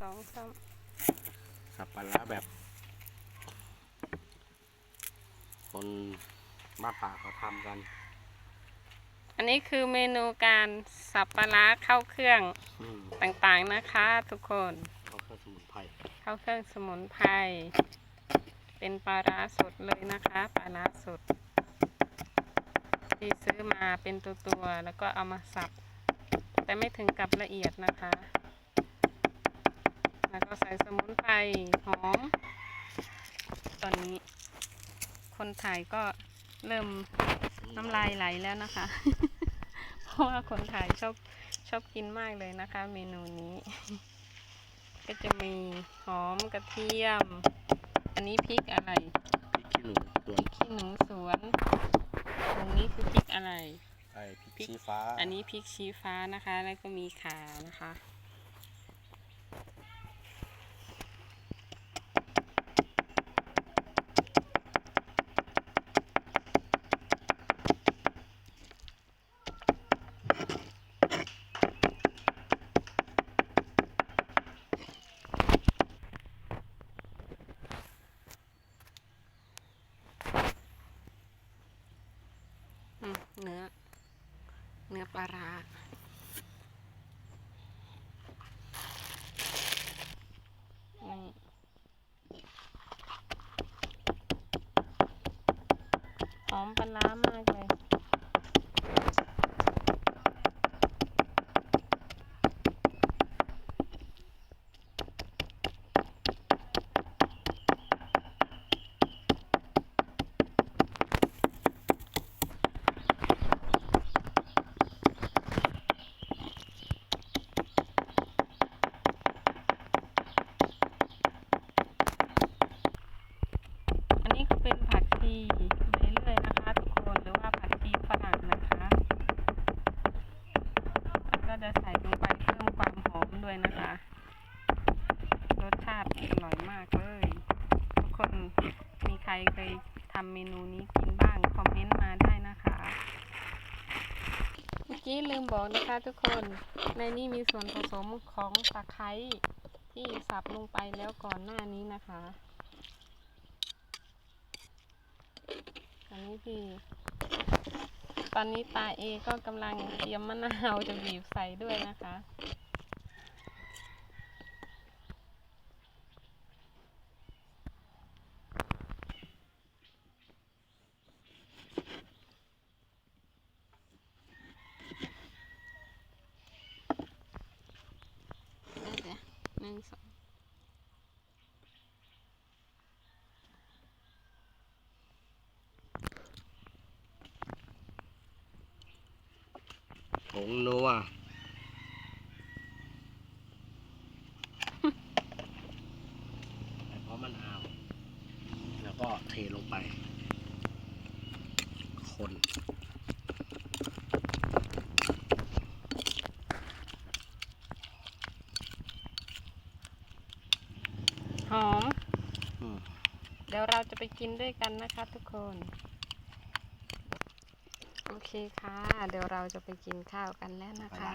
สองสามสับปะรดแบบ คนบ้านป่าเขาทำกัน อันนี้คือเมนูการสับปลาร้าเข้าเครื่องอืมต่างๆนะคะ ทุกคน เขาเครื่องสมุนไพรเข้าเครื่องสมุนไพร เป็นปลาร้าสดเลยนะคะ ปลาร้าสด ที่ซื้อมาเป็นตัวๆ แล้วก็เอามาสับ แต่ไม่ถึงกับละเอียดนะคะ แล้วก็ใส่สมุนไพรหอม ตอนนี้ คนถ่ายก็เริ่มน้ำลายไหลแล้วนะคะ เพราะว่าคนถ่ายชอบชอบกินมากเลยนะคะ เมนูนี้ ก็จะมีหอมกระเทียม อันนี้พริกอะไรพริกขี้หนูส่วนขี้หนูสวนตรงนี้คือพริกอะไรไอ้พริกชี้ฟ้า อันนี้พริกชี้ฟ้านะคะ แล้วก็มีขานะคะ อืมเนื้อ เนื้อปลาร้าหอมปลาร้ามากเลย อันนี้ก็เป็นผักชีใบเลื่อยนะคะทุกคนหรือว่าผักชีฝรั่งนะคะแล้วก็ จะใส่ลงไปเพิ่มความหอมด้วยนะคะ รสชาติอร่อยมากเลย ทุกคนมีใครเคยทำเมนูนี้กินบ้าง คอมเมนต์มาได้นะคะ เมื่อกี้ลืมบอกนะคะทุกคนในนี้มีส่วนผสมของตะไคร้ที่สับลงไปแล้วก่อนหน้านี้นะคะตอนนี้พี่ ตอนนี้ตาเอก็กำลังเตรียมมะนาวจะบีบใส่ด้วยนะคะเดี๋ยวเดี๋ยหนึ่งสอง ผงนัวใส่พร้อมมะนาว แล้วก็เทลงไป คนหอมอืมเดี๋ยวเราจะไปกินด้วยกันนะคะทุกคนโอ เคค่ะ เดี๋ยวเราจะไปกินข้าวกันแล้วนะคะ